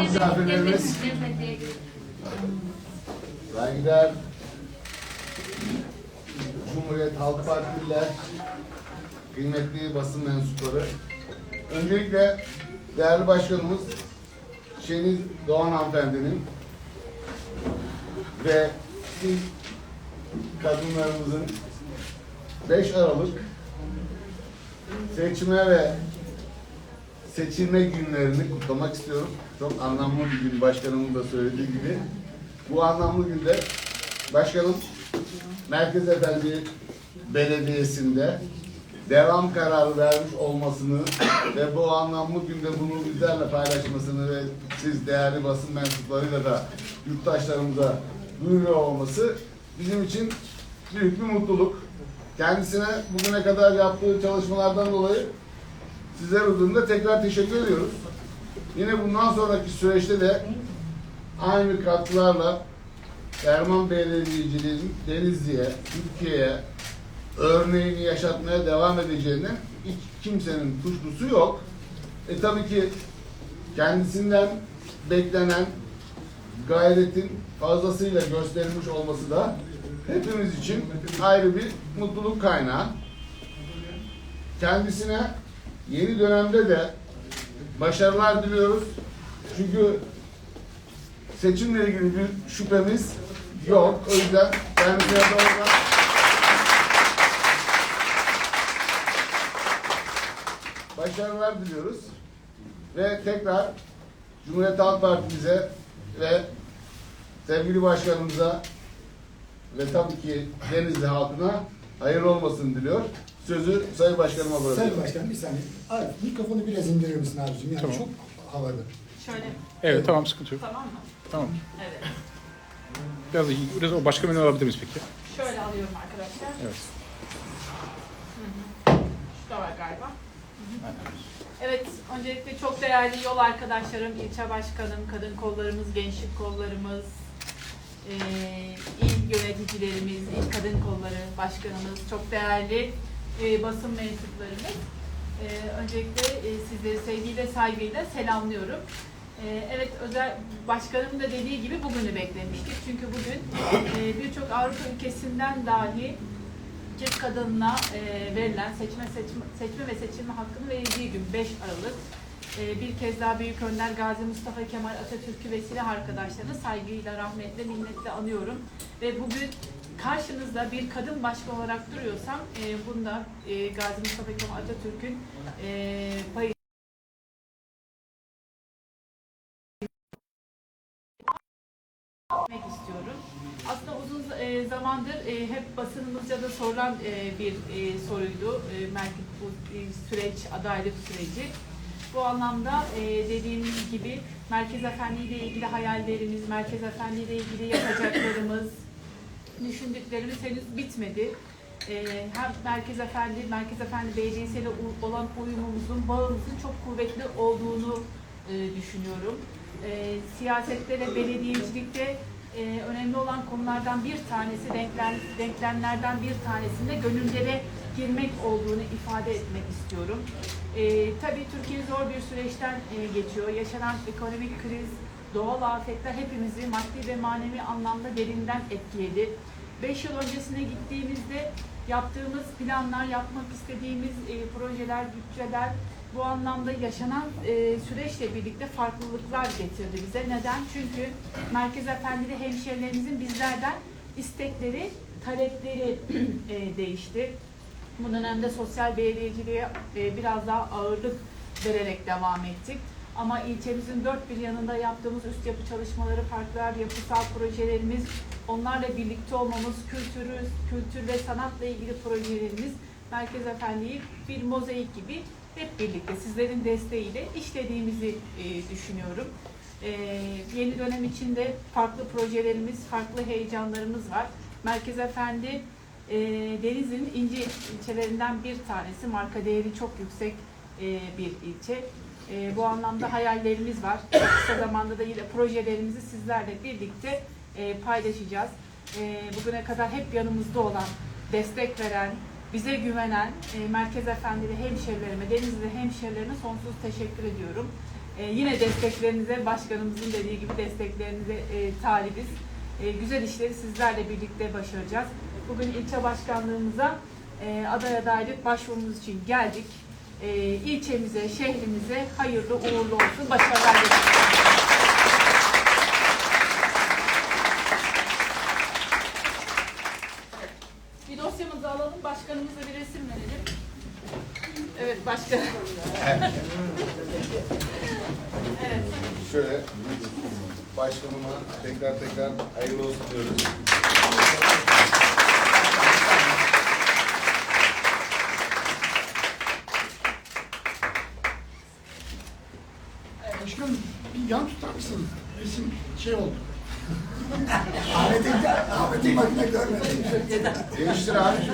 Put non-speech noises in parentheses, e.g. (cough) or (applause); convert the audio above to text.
Misafirlerimiz, saygıdeğer Cumhuriyet Halk Partililer, kıymetli basın mensupları. Öncelikle değerli başkanımız Şeniz Doğan hanımefendinin ve siz kadınlarımızın 5 Aralık seçime ve seçilme günlerini kutlamak istiyorum. Çok anlamlı bir gün başkanımın da söylediği gibi. Bu anlamlı günde başkanım Merkez Efendi Belediyesi'nde devam kararı vermiş olmasını ve bu anlamlı günde bunu bizlerle paylaşmasını ve siz değerli basın mensuplarıyla da yurttaşlarımıza duyuruyor olması bizim için büyük bir mutluluk. Kendisine bugüne kadar yaptığı çalışmalardan dolayı Sizler huzurunda tekrar teşekkür ediyoruz. Yine bundan sonraki süreçte de aynı katkılarla Erman Belediyeciliğinin Denizli'ye, Türkiye'ye örneğini yaşatmaya devam edeceğinden hiç kimsenin kuşkusu yok. E tabii ki kendisinden beklenen gayretin fazlasıyla gösterilmiş olması da hepimiz için ayrı bir mutluluk kaynağı. Kendisine yeni dönemde de başarılar diliyoruz. Çünkü seçimle ilgili bir şüphemiz yok. O yüzden kendisine doğrudan başarılar diliyoruz. Ve tekrar Cumhuriyet Halk Partimize ve sevgili başkanımıza ve tabii ki Denizli halkına hayırlı olmasını diliyor. Sözü Sayın Başkanıma bırakıyorum. Sayın Başkan bir saniye. Arif mikrofonu biraz indirir misin abicim? Yani Tamam. çok havalı. Şöyle Evet tamam sıkıntı yok. tamam mı? Tamam. Evet. Biraz, biraz o başka menü alabilir miyiz peki? Şöyle alıyorum arkadaşlar. Evet. Şu da var galiba. Hı hı. Evet, öncelikle çok değerli yol arkadaşlarım, ilçe başkanım, kadın kollarımız, gençlik kollarımız, eee il yöneticilerimiz, il kadın kolları başkanımız, çok değerli eee, basın mensuplarımız. Eee, öncelikle eee, sizleri sevgiyle, saygıyla selamlıyorum. Eee, evet, özel başkanım da dediği gibi bugünü beklemiştik. Çünkü bugün eee, birçok Avrupa ülkesinden dahi Türk kadınına e, verilen seçme, seçme seçme ve seçilme hakkının verildiği gün 5 Aralık. E, bir kez daha Büyük Önder Gazi Mustafa Kemal Atatürk'ü ve silah arkadaşlarını saygıyla, rahmetle, minnetle anıyorum. Ve bugün karşınızda bir kadın başkan olarak duruyorsam e, bunda e, Gazi Mustafa Kemal Atatürk'ün e, payı istiyorum. Aslında uzun e, zamandır e, hep basınımızca da sorulan e, bir soruydu. Merkez bu süreç, adaylık süreci. Bu anlamda e, dediğimiz gibi Merkez Efendi ile ilgili hayallerimiz, Merkez Efendi ile ilgili yapacaklarımız, (clears throat) düşündüklerimiz henüz bitmedi. E, hem Merkez Efendi, Merkez Efendi Belediyesi ile olan uyumumuzun, bağımızın çok kuvvetli olduğunu e, düşünüyorum. E, siyasette ve belediyecilikte e, önemli olan konulardan bir tanesi, denklem, denklemlerden bir tanesinde gönüllere girmek olduğunu ifade etmek istiyorum. E, tabii Türkiye zor bir süreçten e, geçiyor. Yaşanan ekonomik kriz, doğal afetler hepimizi maddi ve manevi anlamda derinden etkiledi. 5 yıl öncesine gittiğimizde yaptığımız planlar, yapmak istediğimiz e, projeler, bütçeler bu anlamda yaşanan e, süreçle birlikte farklılıklar getirdi bize. Neden? Çünkü Merkez Efendili hemşehrilerimizin bizlerden istekleri, talepleri (clears throat) e, değişti. Bu dönemde sosyal belediyeciliğe e, biraz daha ağırlık vererek devam ettik. Ama ilçemizin dört bir yanında yaptığımız üst yapı çalışmaları, parklar, yapısal projelerimiz, onlarla birlikte olmamız, kültürü, kültür ve sanatla ilgili projelerimiz Merkez Efendi'yi bir mozaik gibi hep birlikte sizlerin desteğiyle işlediğimizi e, düşünüyorum. E, yeni dönem içinde farklı projelerimiz, farklı heyecanlarımız var. Merkez Efendi e, Denizli'nin ince ilçelerinden bir tanesi. Marka değeri çok yüksek e, bir ilçe. E, bu anlamda hayallerimiz var. Çok Kısa zamanda da yine projelerimizi sizlerle birlikte e, paylaşacağız. E, bugüne kadar hep yanımızda olan, destek veren, bize güvenen e, Merkez Efendili hemşerilerime, Denizli hemşerilerime sonsuz teşekkür ediyorum. E, yine desteklerinize, başkanımızın dediği gibi desteklerinize e, talibiz. E, güzel işleri sizlerle birlikte başaracağız. Bugün ilçe başkanlığımıza e, aday adaylık başvurumuz için geldik. E, ilçemize, şehrimize hayırlı uğurlu olsun. Başarılar diliyorum. Bir dosyamızı alalım, başkanımıza bir resim verelim. Evet, başkanım. evet. Şöyle başkanıma tekrar tekrar hayırlı olsun diyoruz. Başkanım bir yan tutar mısın? Resim şey oldu. Ahmet'in Ahmet'in makine görmedi. Değiştir abi şu